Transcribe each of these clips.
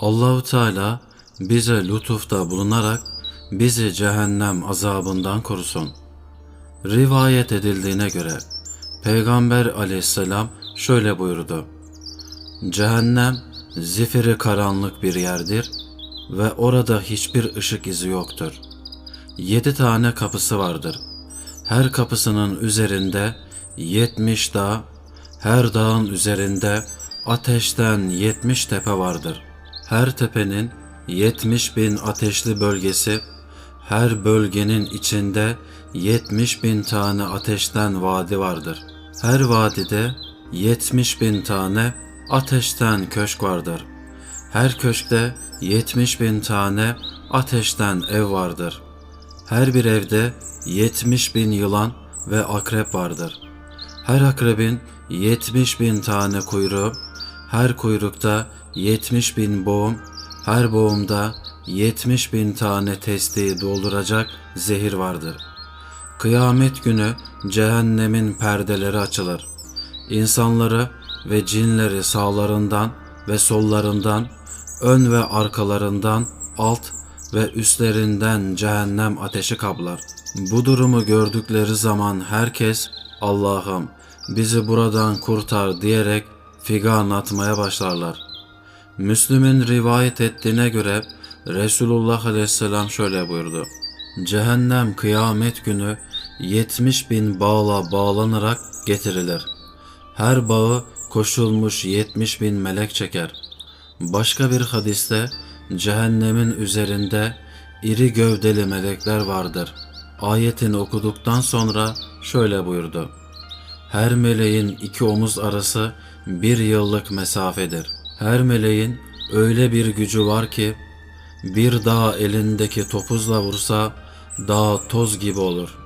Allahu Teala bize lütufta bulunarak bizi cehennem azabından korusun. Rivayet edildiğine göre Peygamber aleyhisselam şöyle buyurdu. Cehennem zifiri karanlık bir yerdir ve orada hiçbir ışık izi yoktur. Yedi tane kapısı vardır. Her kapısının üzerinde yetmiş dağ, her dağın üzerinde ateşten yetmiş tepe vardır. Her tepenin yetmiş bin ateşli bölgesi, her bölgenin içinde yetmiş bin tane ateşten vadi vardır. Her vadide yetmiş bin tane ateşten köşk vardır. Her köşkte yetmiş bin tane ateşten ev vardır. Her bir evde yetmiş bin yılan ve akrep vardır. Her akrebin yetmiş bin tane kuyruğu, her kuyrukta yetmiş bin boğum, her boğumda yetmiş bin tane testiyi dolduracak zehir vardır. Kıyamet günü cehennemin perdeleri açılır. İnsanları ve cinleri sağlarından ve sollarından, ön ve arkalarından, alt ve üstlerinden cehennem ateşi kaplar. Bu durumu gördükleri zaman herkes Allah'ım bizi buradan kurtar diyerek figan atmaya başlarlar. Müslüm'ün rivayet ettiğine göre Resulullah Aleyhisselam şöyle buyurdu. Cehennem kıyamet günü 70 bin bağla bağlanarak getirilir. Her bağı koşulmuş 70 bin melek çeker. Başka bir hadiste cehennemin üzerinde iri gövdeli melekler vardır. Ayetini okuduktan sonra şöyle buyurdu. Her meleğin iki omuz arası bir yıllık mesafedir. Her meleğin öyle bir gücü var ki bir dağ elindeki topuzla vursa dağ toz gibi olur.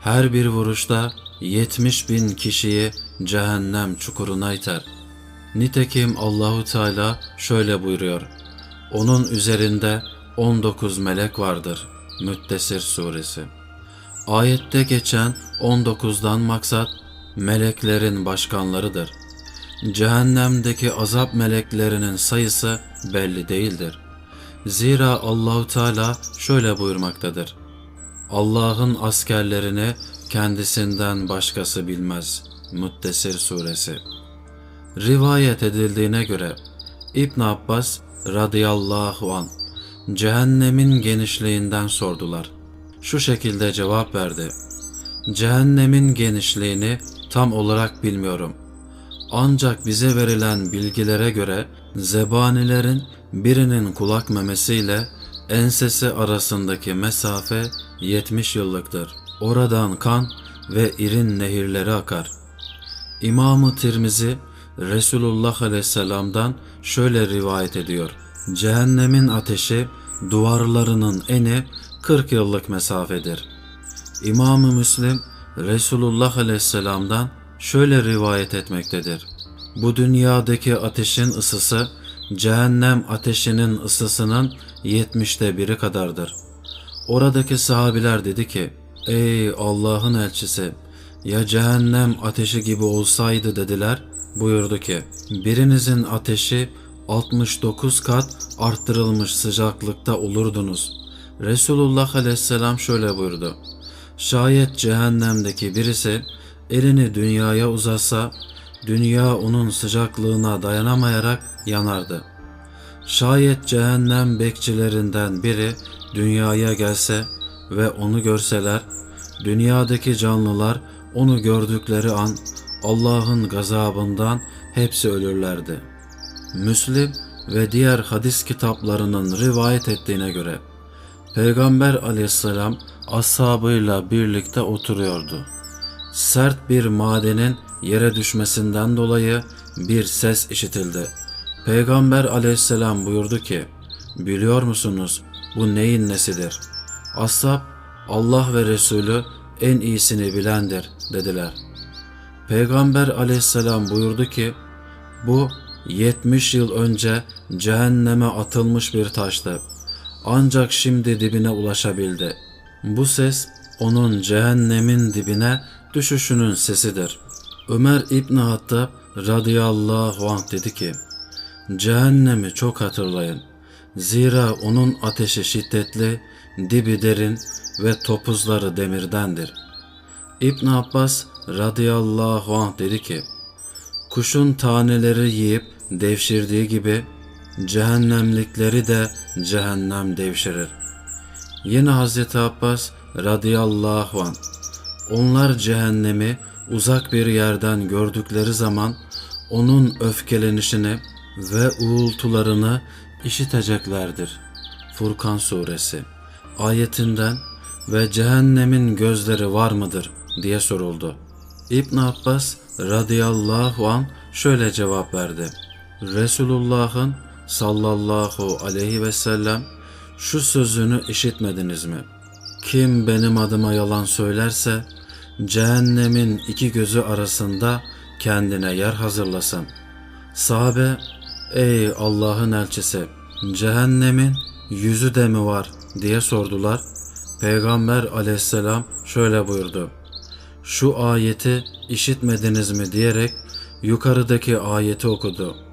Her bir vuruşta yetmiş bin kişiyi cehennem çukuruna iter. Nitekim Allahu Teala şöyle buyuruyor. Onun üzerinde 19 melek vardır. Müddessir suresi. Ayette geçen 19'dan maksat meleklerin başkanlarıdır. Cehennemdeki azap meleklerinin sayısı belli değildir. Zira Allahu Teala şöyle buyurmaktadır. Allah'ın askerlerini kendisinden başkası bilmez. Müddessir suresi. Rivayet edildiğine göre İbn Abbas radıyallahu an cehennemin genişliğinden sordular. Şu şekilde cevap verdi. Cehennemin genişliğini tam olarak bilmiyorum. Ancak bize verilen bilgilere göre zebanilerin birinin kulak memesiyle ensesi arasındaki mesafe 70 yıllıktır. Oradan kan ve irin nehirleri akar. İmamı Tirmizi Resulullah Aleyhisselam'dan şöyle rivayet ediyor. Cehennemin ateşi duvarlarının eni 40 yıllık mesafedir. İmam-ı Müslim Resulullah Aleyhisselam'dan şöyle rivayet etmektedir. Bu dünyadaki ateşin ısısı cehennem ateşinin ısısının yetmişte biri kadardır. Oradaki sahabiler dedi ki, Ey Allah'ın elçisi, ya cehennem ateşi gibi olsaydı dediler. Buyurdu ki, birinizin ateşi 69 kat arttırılmış sıcaklıkta olurdunuz. Resulullah aleyhisselam şöyle buyurdu. Şayet cehennemdeki birisi elini dünyaya uzatsa, dünya onun sıcaklığına dayanamayarak yanardı. Şayet cehennem bekçilerinden biri dünyaya gelse ve onu görseler, dünyadaki canlılar onu gördükleri an Allah'ın gazabından hepsi ölürlerdi. Müslim ve diğer hadis kitaplarının rivayet ettiğine göre Peygamber aleyhisselam ashabıyla birlikte oturuyordu. Sert bir madenin yere düşmesinden dolayı bir ses işitildi. Peygamber aleyhisselam buyurdu ki, biliyor musunuz bu neyin nesidir? Ashab, Allah ve Resulü en iyisini bilendir dediler. Peygamber aleyhisselam buyurdu ki, bu 70 yıl önce cehenneme atılmış bir taştı. Ancak şimdi dibine ulaşabildi. Bu ses onun cehennemin dibine düşüşünün sesidir. Ömer İbni Hattab radıyallahu anh dedi ki, Cehennemi çok hatırlayın. Zira onun ateşi şiddetli, dibi derin ve topuzları demirdendir. İbn Abbas radıyallahu anh dedi ki, Kuşun taneleri yiyip devşirdiği gibi cehennemlikleri de cehennem devşirir. Yine Hazreti Abbas radıyallahu anh onlar cehennemi uzak bir yerden gördükleri zaman onun öfkelenişini ve uğultularını işiteceklerdir. Furkan suresi ayetinden ve cehennemin gözleri var mıdır diye soruldu. İbn Abbas radıyallahu an şöyle cevap verdi. Resulullah'ın sallallahu aleyhi ve sellem şu sözünü işitmediniz mi? Kim benim adıma yalan söylerse cehennemin iki gözü arasında kendine yer hazırlasın. Sahabe, ey Allah'ın elçisi, cehennemin yüzü de mi var diye sordular. Peygamber aleyhisselam şöyle buyurdu. Şu ayeti işitmediniz mi diyerek yukarıdaki ayeti okudu.